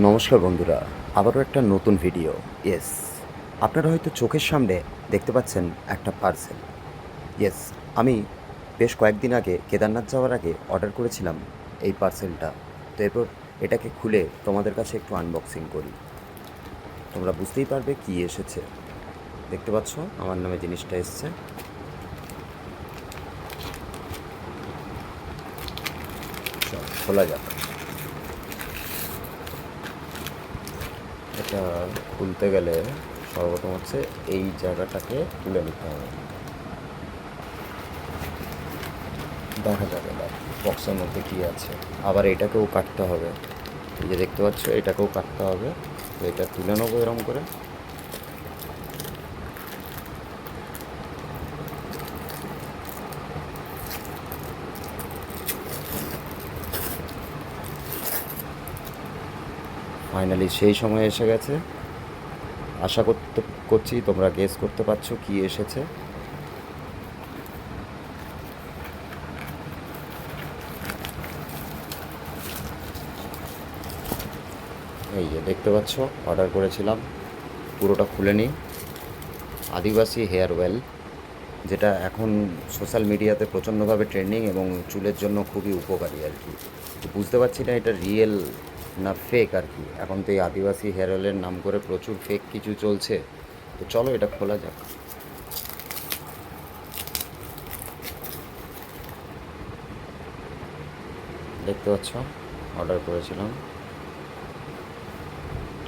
নমস্কার বন্ধুরা, আবারও একটা নতুন ভিডিও ইয়েস আপনারা হয়তো চোখের সামনে দেখতে পাচ্ছেন একটা পার্সেল ইয়েস আমি বেশ কয়েকদিন আগে কেদারনাথ যাওয়ার আগে অর্ডার করেছিলাম এই পার্সেলটা তো এরপর এটাকে খুলে তোমাদের কাছে একটু আনবক্সিং করি। তোমরা বুঝতেই পারবে কি এসেছে। দেখতে পাচ্ছ, আমার নামে জিনিসটা এসছে। খোলা যাক। এটা খুলতে গেলে সর্বপ্রথম হচ্ছে এই জায়গাটাকে তুলে নিতে হবে। দেখা যাবে বক্সের মধ্যে কি আছে। আবার এটাকেও কাটতে হবে। এই যে দেখতে পাচ্ছ, এটাকেও কাটতে হবে। তো এটা তুলে নেব এরম করে। ফাইনালি সেই সময় এসে গেছে। আশা করতে, করছি তোমরা গেস করতে পারছ কি এসেছে। এই যে দেখতে পাচ্ছ অর্ডার করেছিলাম। পুরোটা খুলে নিই। আদিবাসী হেয়ার ওয়েল যেটা এখন সোশ্যাল মিডিয়াতে প্রচণ্ডভাবে ট্রেন্ডিং এবং চুলের জন্য খুবই উপকারী আর কি। বুঝতে পারছি না এটা রিয়েল না ফেক আর কি। এখন তো এই আদিবাসী হেয়ার অয়েলের নাম করে প্রচুর ফেক কিছু চলছে। তো চলো এটা খোলা যাক। দেখতে পাচ্ছ? অর্ডার করেছিলাম।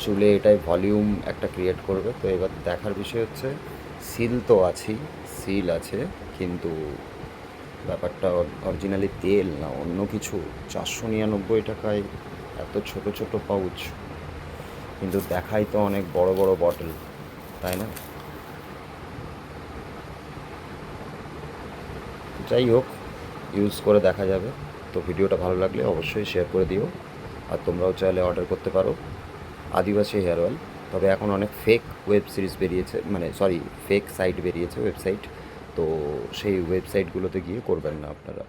চুলে এটাই ভলিউম একটা ক্রিয়েট করবে। তো এবার দেখার বিষয় হচ্ছে সিল তো আছেই সিল আছে, কিন্তু ব্যাপারটা অরিজিনালি তেল না, অন্য কিছু। চারশো নিরানব্বই টাকায় এত ছোট ছোট পাউচ, কিন্তু দেখাই তো অনেক বড় বড় বটল তাই না? যাই হোক ইউজ করে দেখা যাবে। তো ভিডিওটা ভালো লাগলে অবশ্যই শেয়ার করে দিও, আর তোমরাও চাইলে অর্ডার করতে পারো। আদিবাসী হেয়ার অয়েল তবে এখন অনেক ফেক ওয়েব সিরিজ বেরিয়েছে মানে সরি ফেক সাইট বেরিয়েছে ওয়েবসাইট তো সেই ওয়েবসাইটগুলোতে গিয়ে করবেন না আপনারা।